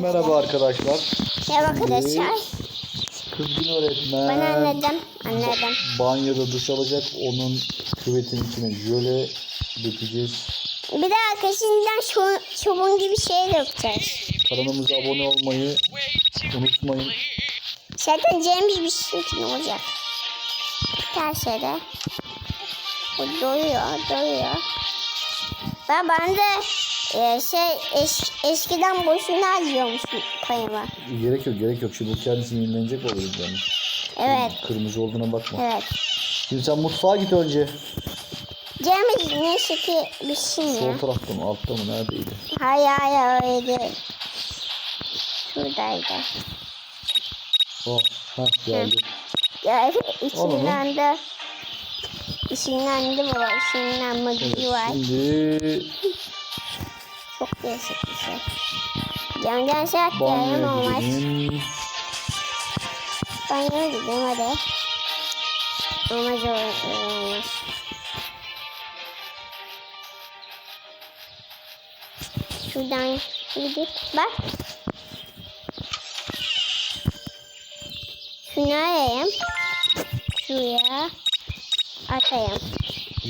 Merhaba arkadaşlar. Merhaba arkadaşlar. Kızgın öğretmen. Ben anladım. Anladım. Banyoda duş alacak. Onun küvetin içine jöle dökeceğiz. Bir de arkasından şu, çubuğun gibi şey dökeceğiz. Kanalımıza abone olmayı unutmayın. Zaten James bir şey için olacak. Her şeyde. O doyuyor, doyuyor. Ben, ben de e, şey es, eskiden boşuna harcıyormuşum payımı. Gerek yok gerek yok. Şimdi bu kendisini yenilenecek olur yani. Evet, Kırmızı olduğuna bakma. evet. Şimdi sen mutfağa git önce. James neyse ki bir şey Sol mi? tarafta mı altta mı neredeydi? Hayır hayır öyle değil. Şuradaydı. Oh ha geldi. Ya içinden de ışınlandı bu. Işınlanma Evet, var. şimdi Çok değişik bir şey. Saat yayın banyoya olmaz. gidelim. Banyoya gidelim hadi. Olmaz olmaz olmaz. Şuradan gidip bak. Şunu arayayım. Şuraya atayım.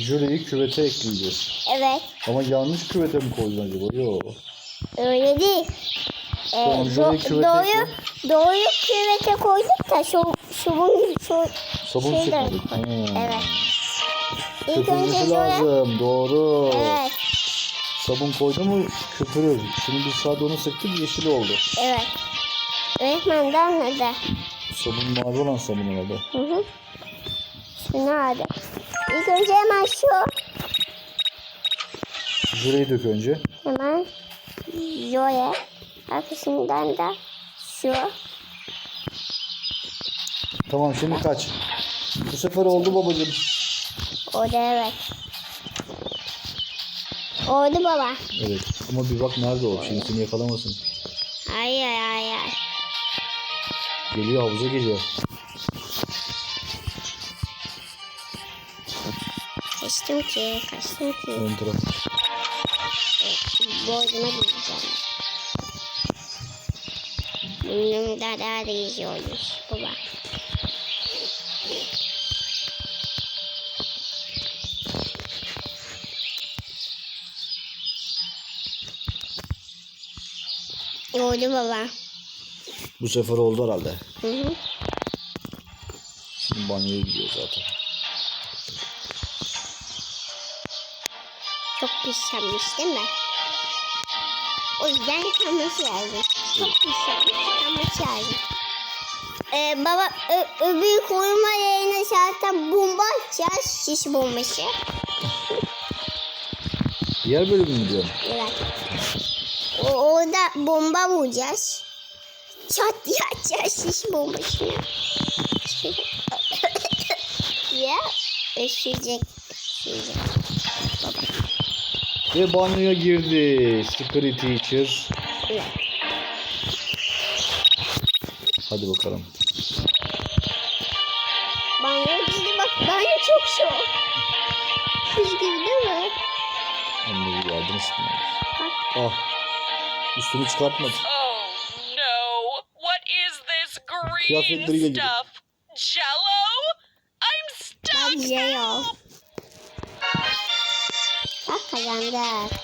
Jöleyi küvete ekleyeceğiz. Evet. Ama yanlış küvete mi koydun acaba? Yok. Öyle değil. Ee, Tamam, do- jöleyi küvete doğuyu, ekle. doğuyu küvete koyduk da şu, şu şu Sabun şey de- sıkmadık. Ha. Evet. İlk önce Köpürmesi şöyle. lazım. Doğru. Evet. Sabun koydu mu köpürür. Şimdi biz sadece onu sıktık yeşil oldu. Evet. Öğretmen de anladı. Sabun mavi olan sabun herhalde. Hı hı. Şunu aldı. İlk önce hemen şu. Jöleyi dök önce. Hemen Joye. Arkasından da şu. Tamam şimdi kaç. Bu sefer oldu babacığım. O da evet. Oldu baba. Evet. Ama bir bak nerede o. Şimdi seni yakalamasın. Hayır. hayır. Geliyor havuza geliyor. Kaçtım ki, kaçtım ki. Ön taraf. Boğazıma gideceğim. Bunun da daha da geziyormuş baba. Oldu baba. Bu sefer oldu herhalde. Hı hı. Şimdi banyoya gidiyor zaten. Çok pislenmiş değil mi? O yüzden yıkanması lazım. Çok pislenmiş yıkanması lazım. Ee, baba ö- öbür koyma yerine zaten bomba atacağız. Şiş bombası. Diğer bölümü mü diyorsun? Evet. O, orada bomba vuracağız. Çat diye atacağız şiş bombasını. ya üşüyecek. Üşüyecek. Ve banyoya girdi. Secret Teacher. Evet. Hadi bakalım. Banyo gibi bak banyo çok soğuk. Buz gibi değil mi? Anne bir yardım istedim. Bak. Ah. Üstünü çıkartmadı. Oh no! What is this green stuff? Jello? I'm Ben stuck! Bak.